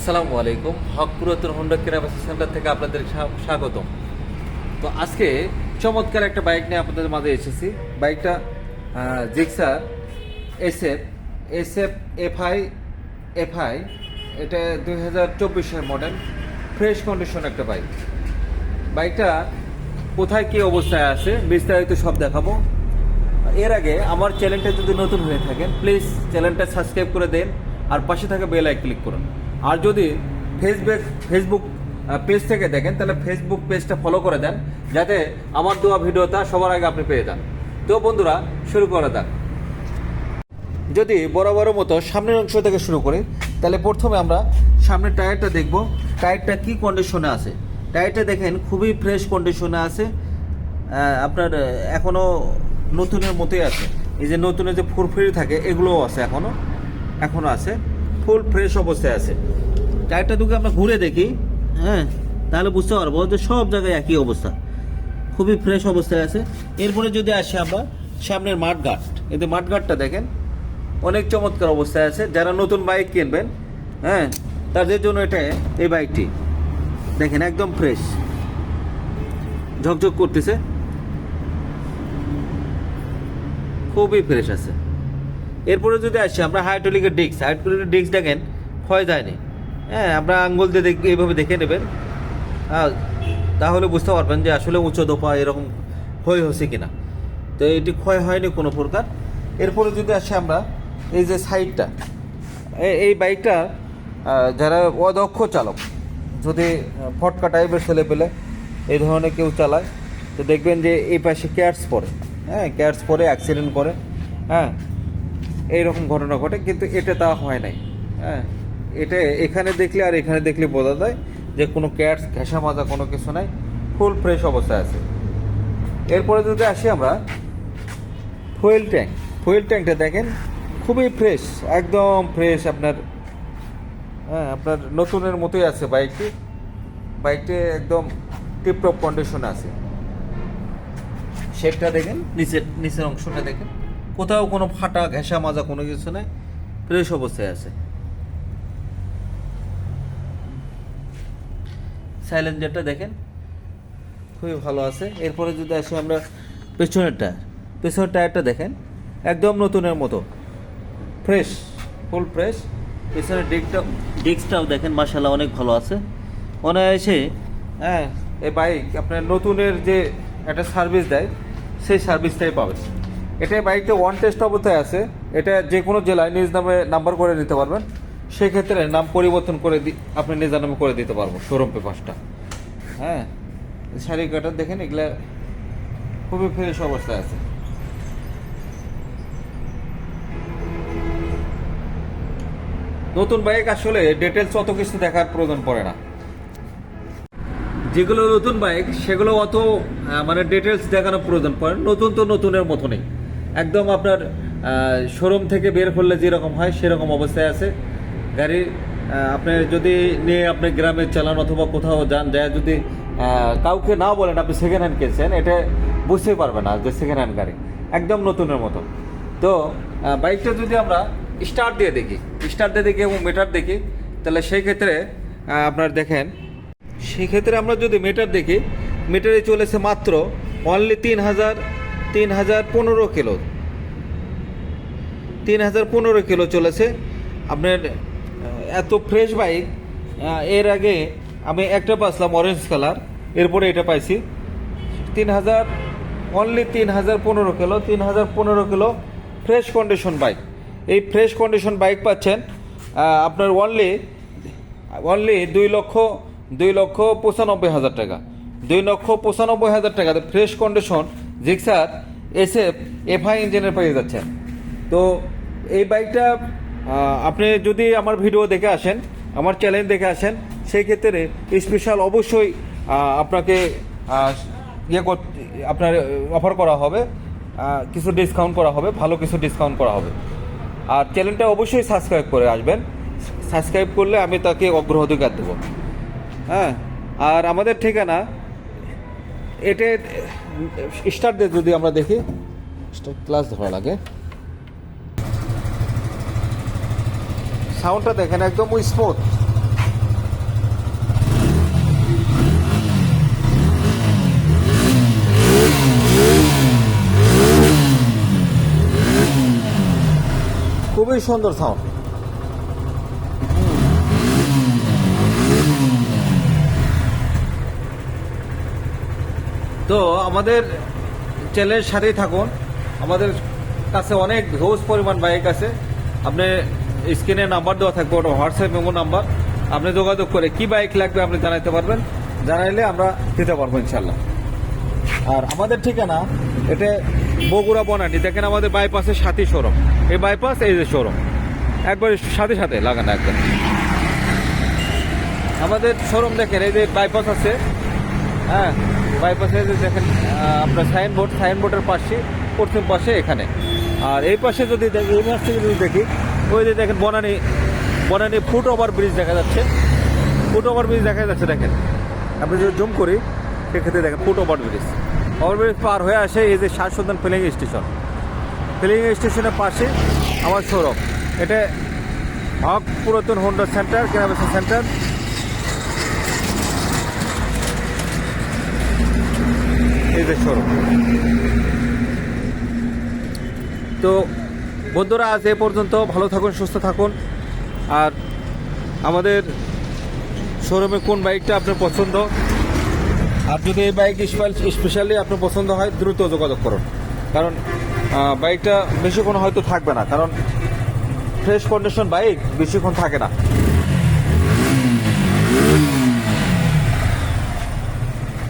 আসসালামু আলাইকুম। হক পুরাতন হোন্ডা কেনাবেচা সেন্টার থেকে আপনাদের স্বা- স্বাগতম। তো আজকে চমৎকার একটা বাইক নিয়ে আপনাদের মাঝে এসেছি। বাইকটা Gixxer, SF SF FI FI. এটা দুই হাজার চব্বিশের মডেল। ফ্রেশ কন্ডিশন একটা বাইক। বাইকটা কোথায়, কী অবস্থায় আছে, বিস্তারিত সব দেখাবো। এর আগে আমার চ্যানেলটা যদি নতুন হয়ে থাকেন, প্লিজ চ্যানেলটা সাবস্ক্রাইব করে দেন। আর পাশে থাকা বেল আই ক্লিক করুন। আর যদি ফেসবুক ফেসবুক পেজ থেকে দেখেন তাহলে ফেসবুক পেজটা ফলো করে দেন যাতে আমার দেওয়া ভিডিওটা সবার আগে আপনি পেয়ে যান। তো বন্ধুরা শুরু করা যাক। যদি বরাবরের মতো সামনের অংশ থেকে শুরু করি তাহলে প্রথমে আমরা সামনের টায়ারটা দেখব টায়ারটা কি কন্ডিশনে আছে? টায়ারটা দেখেন খুবই ফ্রেশ কন্ডিশনে আছে। আপনার আহ, এখনও নতুনের মতোই আছে। এই যে নতুনের যে ফুরফুরি থাকে এগুলোও আছে এখনও এখনও আছে। ফুল ফ্রেশ অবস্থায় আছে। টায়ারটা দুকে আমরা ঘুরে দেখি। হ্যাঁ তাহলে বুঝতে পারব যে সব জায়গায় একই অবস্থা। খুবই ফ্রেশ অবস্থায় আছে। এরপরে যদি আসি আমরা, সামনের মাঠঘাট। এতে মাঠঘাটটা দেখেন, অনেক চমৎকার অবস্থায় আছে। যারা নতুন বাইক কিনবেন হ্যাঁ তাদের জন্য এটা এই বাইকটি। দেখেন, একদম ফ্রেশ। ঝকঝক করতেছে। খুবই ফ্রেশ আছে। এরপরে যদি আসি, আমরা হাইড্রোলিকের ডিস্ক হাইড্রোলিকের ডিস্ক দেখেন, ক্ষয় যায়নি। হ্যাঁ আমরা আঙ্গুল দিয়ে দেখ- এইভাবে দেখে নেবেন। তাহলে বুঝতে পারবেন যে আসলে উচ্চ দোপা এরকম ক্ষয় হচ্ছে কিনা। তো এটি ক্ষয় হয়নি কোনো প্রকার। এরপরে যদি আসি আমরা, এই যে সাইডটা এই বাইকটা যারা অদক্ষ চালক, যদি ফটকা টাইপের ছেলে পেলে, এই ধরনের কেউ চালায়, তো দেখবেন যে এই পাশে ক্যাটস পড়ে। হ্যাঁ ক্যাটস পরে অ্যাক্সিডেন্ট করে হ্যাঁ এইরকম ঘটনা ঘটে, কিন্তু এটা তা হয় নাই। হ্যাঁ এটা এখানে দেখলে আর এখানে দেখলে বোঝা যায় যে কোনো ক্যাটস, ঘেঁষা মাজা কোনো কিছু নাই, ফুল ফ্রেশ অবস্থায় আছে। এরপরে যদি আসি আমরা, ফুয়েল ট্যাঙ্ক। ফুয়েল ট্যাঙ্কটা দেখেন, খুবই ফ্রেশ, একদম ফ্রেশ আপনার হ্যাঁ আপনার নতুনের মতোই আছে বাইকটি। বাইকটি একদম টিপটপ কন্ডিশনে আছে। শেপটা দেখেন, নিচের নিচের অংশটা দেখেন। কোথাও কোনো ফাটা, ঘেঁষা, মাজা কোনো কিছু নেই ফ্রেশ অবস্থায় আছে। সাইলেন্সারটা দেখেন, খুবই ভালো আছে। এরপরে যদি আসি আমরা পেছনের টায়ার। পেছনের টায়ারটা দেখেন, একদম নতুনের মতো। ফ্রেশ ফুল ফ্রেশ পেছনের ডিগটা, ডিস্কটাও দেখেন মাসাল্লাহ অনেক ভালো আছে। অনায়াসে হ্যাঁ এই বাইক আপনার নতুনের যে একটা সার্ভিস দেয়, সেই সার্ভিসটাই পাবে এটা বাইকটা ওয়ান টেস্ট অবস্থায় আছে। এটা যে কোনো জেলায় নিজ নামে নাম্বার করে নিতে পারবেন। সেক্ষেত্রে নাম পরিবর্তন করে আপনি নিজের নামে করে দিতে পারব শোরুম পেপারসটা হ্যাঁ? শাড়ি কাটার দেখেন, এগুলা খুবই ফ্রেশ অবস্থায় আছে। নতুন বাইক আসলে ডিটেলস অত কিছু দেখার প্রয়োজন পড়ে না। যেগুলো নতুন বাইক, সেগুলো অত মানে ডিটেলস দেখানোর প্রয়োজন পড়ে নতুন তো নতুনের মতো নেই একদম আপনার শোরুম থেকে বের করলে যেরকম হয় সেরকম অবস্থায় আছে। গাড়ি আপনি যদি নিয়ে আপনি গ্রামে চালান অথবা কোথাও যান, যায় যদি কাউকে না বলেন, আপনি সেকেন্ড হ্যান্ড কিনছেন, এটা বুঝতেই পারবে না যে সেকেন্ড হ্যান্ড গাড়ি। একদম নতুনের মতো। তো বাইকটা যদি আমরা স্টার্ট দিয়ে দেখি স্টার্ট দিয়ে দেখি এবং মিটার দেখি, তাহলে সেই ক্ষেত্রে আপনার দেখেন সেক্ষেত্রে আমরা যদি মিটার দেখি মিটারে চলেছে মাত্র অনলি তিন হাজার তিন হাজার পনেরো কিলো। তিন হাজার পনেরো কিলো চলেছে। আপনার এত ফ্রেশ বাইক এর আগে আমি একটা পাইছিলাম অরেঞ্জ কালার এরপরে এটা পাইছি। তিন হাজার অনলি তিন হাজার পনেরো কিলো তিন হাজার পনেরো কিলো ফ্রেশ কন্ডিশন বাইক এই ফ্রেশ কন্ডিশন বাইক পাচ্ছেন আপনার অনলি অনলি দুই লক্ষ দুই লক্ষ পঁচানব্বই হাজার টাকা। দুই লক্ষ পঁচানব্বই হাজার টাকা fresh condition Gixxer, SF, FI ইঞ্জিনের পেয়ে যাচ্ছেন। তো এই বাইকটা আপনি যদি আমার ভিডিও দেখে আসেন, আমার চ্যানেল দেখে আসেন, সেই ক্ষেত্রে স্পেশাল অবশ্যই আপনাকে ইয়ে আপনার অফার করা হবে কিছু ডিসকাউন্ট করা হবে, ভালো কিছু ডিসকাউন্ট করা হবে। আর চ্যানেলটা অবশ্যই সাবস্ক্রাইব করে আসবেন। সাবস্ক্রাইব করলে আমি তাকে অগ্রাধিকার দেবো। হ্যাঁ আর আমাদের ঠিকানা, এটা স্টারদের যদি আমরা দেখি ক্লাস ধরা লাগে। সাউন্ডটা দেখেন একদম স্মুথ। খুবই সুন্দর সাউন্ড। তো আমাদের চ্যানেলের সাথেই থাকুন। আমাদের কাছে অনেক হিউজ পরিমাণ বাইক আছে। আপনি স্ক্রিনে নাম্বার দেওয়া থাকবে, ওটা হোয়াটসঅ্যাপ মেমো নাম্বার আপনি যোগাযোগ করে কি বাইক লাগবে আপনি জানাইতে পারবেন। জানাইলে আমরা দিতে পারব ইনশাল্লাহ আর আমাদের ঠিকানা, এটা বগুড়া বনানি। দেখেন আমাদের বাইপাসের সাথী শোরুম এই বাইপাস এই যে শোরুম একবার সাথে সাথে লাগানো একদম। আমাদের শোরুম দেখেন, এই যে বাইপাস আছে। হ্যাঁ। বাইপাসে যে দেখেন আপনার সাইনবোর্ড সাইনবোর্ডের পাশে পশ্চিম পাশে এখানে। আর এই পাশে যদি দেখি, এই যদি দেখি, ওই যে দেখেন Banani Banani foot over bridge দেখা যাচ্ছে। ফুট ওভার ব্রিজ দেখা যাচ্ছে, দেখেন। আপনি যদি জুম করি, সেক্ষেত্রে দেখেন foot over bridge over bridge পার হয়ে আসে এই যে শাসদান ফিলিং স্টেশন ফিলিং স্টেশনের পাশে আমার শোরুম এটা হক পুরাতন হোন্ডা সেন্টার কেনাবেচা সেন্টার এই যে শোরুম তো বন্ধুরা, আজ এ পর্যন্ত ভালো থাকুন, সুস্থ থাকুন। আর আমাদের শোরুমে কোন বাইকটা আপনার পছন্দ? আর যদি এই বাইক স্পেশালি আপনার পছন্দ হয়, দ্রুত যোগাযোগ করুন। কারণ বাইকটা বেশিক্ষণ হয়তো থাকবে না, কারণ ফ্রেশ কন্ডিশন বাইক বেশিক্ষণ থাকে না।